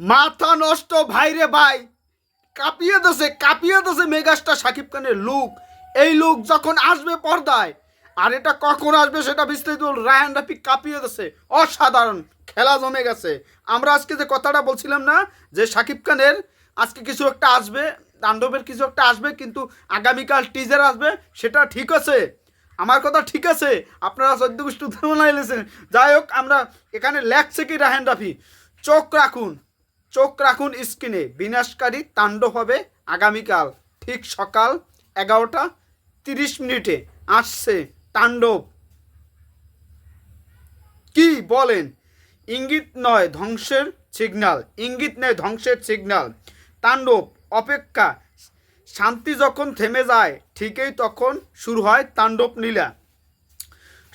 মাথা নষ্ট ভাইরে ভাই। কাঁপিয়ে দেছে কাঁপিয়ে দেছে মেগাস্টার শাকিব খানের লুক। এই লুক যখন আসবে পর্দায়, আর এটা কখন আসবে সেটা বিস্তারিত। রায়ান রাফি কাঁপিয়ে দেছে, অসাধারণ, খেলা জমে গেছে। আমরা আজকে যে কথাটা বলছিলাম না, যে শাকিব খানের আজকে কিছু একটা আসবে, তাণ্ডবের কিছু একটা আসবে, কিন্তু আগামীকাল টিজার আসবে, সেটা ঠিক আছে। আমার কথা ঠিক আছে, আপনারা চোদ্দ গোষ্ঠী যাই হোক, আমরা এখানে লেখছে কি রাহেন রাফি চোখ রাখুন। চোখ রাখুন স্ক্রিনে। বিনাশকারী তাণ্ডব হবে আগামীকাল। ঠিক সকাল এগারোটা তিরিশ মিনিটে আসছে তাণ্ডব। কি বলেন? ইঙ্গিত নয়, ধ্বংসের সিগনাল ইঙ্গিত নয়, ধ্বংসের সিগনাল তাণ্ডব, অপেক্ষা। শান্তি যখন থেমে যায়, ঠিকই তখন শুরু হয় তাণ্ডব নীলা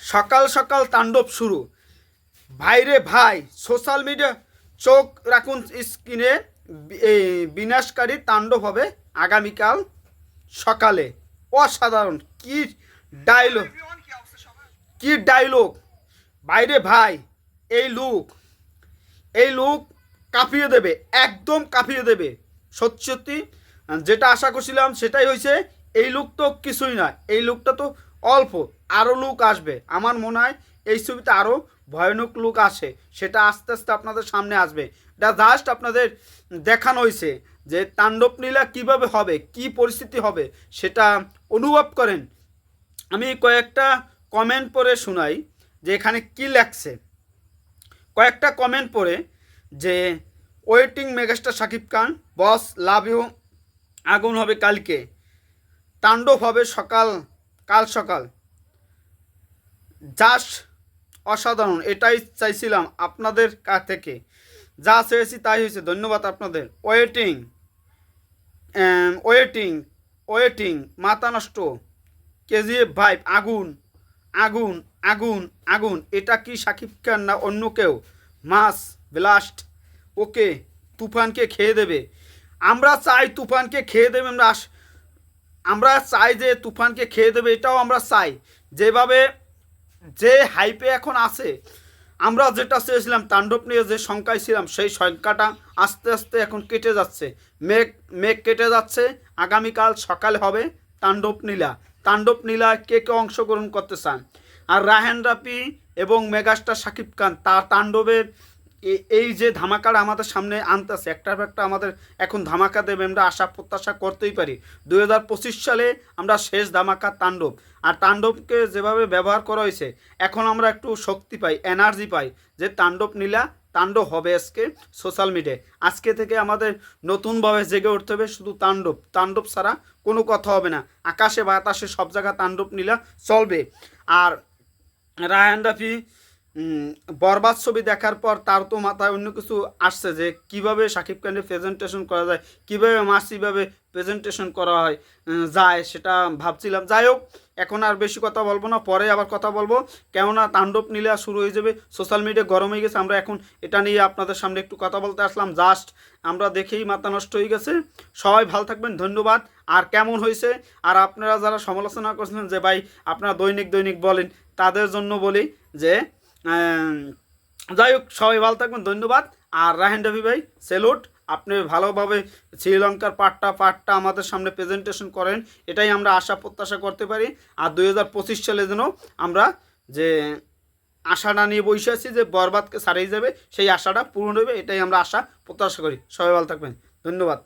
সকাল সকাল তাণ্ডব শুরু। ভাইরে ভাই সোশ্যাল মিডিয়া চোখ রাখুন স্ক্রিনে বিনাশকারী তাণ্ডব হবে আগামীকাল সকালে। অসাধারণ। কি ডায়লগ কি ডায়লগ বাইরে ভাই, এই লুক এই লুক কাঁপিয়ে দেবে, একদম কাঁপিয়ে দেবে। সত্যি সত্যি, যেটা আশা করছিলাম সেটাই হয়েছে। এই লুক তো কিছুই না, এই লুকটা তো অল্প আরও লুক আসবে। আমার মনে হয় এই ছবিতে আরও ভয়ানক লুক আসে, সেটা আস্তে আস্তে আপনাদের সামনে আসবে। এটা জাস্ট আপনাদের দেখানো হয়েছে যে তাণ্ডব নীলা কীভাবে হবে, কি পরিস্থিতি হবে, সেটা অনুভব করেন। আমি কয়েকটা কমেন্ট পড়ে শোনাই যে এখানে কি লেখছে। কয়েকটা কমেন্ট পড়ে যে waiting megastar Shakib Khan boss love you আগুন হবে কালকে, তাণ্ডব হবে সকাল, কাল সকাল। জাস্ট অসাধারণ, এটাই চাইছিলাম আপনাদের কাছ থেকে। যা চেয়েছি তাই হয়েছে, ধন্যবাদ আপনাদের। ওয়েটিং ওয়েটিং ওয়েটিং মাথা নষ্ট, কেজিএফ ভাইব, আগুন আগুন আগুন আগুন। এটা কি সাকিব খান না অন্য কেউ? মাস ব্লাস্ট ওকে, তুফানকে খেয়ে দেবে। আমরা চাই তুফানকে খেয়ে দেবে, আমরা আমরা চাই যে তুফানকে খেয়ে দেবে, এটাও আমরা চাই। যেভাবে যে হাইপে এখন আছে, আমরা যেটা চেয়েছিলাম, তাণ্ডব নিয়ে যে শঙ্কায় ছিলাম, সেই শঙ্কাটা আস্তে আস্তে এখন কেটে যাচ্ছে। মেঘ মেঘ কেটে যাচ্ছে, আগামীকাল সকালে হবে তাণ্ডব নীলা। তাণ্ডব নীলায় কে কে অংশগ্রহণ করতে চান? আর রাহেন রাফি এবং মেগাস্টার সাকিব খান, তার তাণ্ডবের এই যে ধামাকাটা আমাদের সামনে আনতেছে একটার একটা আমাদের এখন ধামাকা দেবে, আমরা আশা প্রত্যাশা করতেই পারি। দুই হাজার পঁচিশ সালে আমরা শেষ ধামাকা তাণ্ডব, আর তাণ্ডবকে যেভাবে ব্যবহার করা হয়েছে, এখন আমরা একটু শক্তি পাই এনার্জি পাই, যে তাণ্ডব নীলা, তাণ্ডব হবে আজকে সোশ্যাল মিডিয়ায় আজকে থেকে আমাদের নতুনভাবে জেগে উঠতে হবে শুধু তাণ্ডব তাণ্ডব ছাড়া কোনো কথা হবে না। আকাশে বাতাসে সব জায়গায় তাণ্ডব নীলা চলবে। আর রায়ান রাফি বরবাদ ছবি দেখার পর তার তো মাথায় অন্য কিছু আসছে যে কীভাবে শাকিব খানের প্রেজেন্টেশন করা যায়, কীভাবে মাসিভাবে প্রেজেন্টেশন করা হয় যায় সেটা ভাবছিলাম। যাই হোক, এখন আর বেশি কথা বলব না, পরে আবার কথা বলব। কেননা তাণ্ডব নীলা শুরু হয়ে যাবে সোশ্যাল মিডিয়া গরম হয়ে গেছে, আমরা এখন এটা নিয়ে আপনাদের সামনে একটু কথা বলতে আসলাম। জাস্ট আমরা দেখেই মাথা নষ্ট হয়ে গেছে। সবাই ভালো থাকবেন, ধন্যবাদ। আর কেমন হয়েছে? আর আপনারা যারা সমালোচনা করছেন যে ভাই, আপনারা দৈনিক দৈনিক বলেন, তাদের জন্য বলি যে যাই হোক, সবাই ভালো থাকবেন, ধন্যবাদ। আর রাহেন রবি ভাই, সেলুট। আপনি ভালোভাবে শ্রীলঙ্কার পার্টটা পার্টটা আমাদের সামনে প্রেজেন্টেশন করেন, এটাই আমরা আশা, প্রত্যাশা করতে পারি। আর দুই হাজার পঁচিশ সালে যেন আমরা যে আশাটা নিয়ে বসে আছি, যে বরবাদকে ছাড়িয়ে যাবে, সেই আশাটা পূরণ হবে এটাই আমরা আশা, প্রত্যাশা করি। সবাই ভালো থাকবেন। ধন্যবাদ।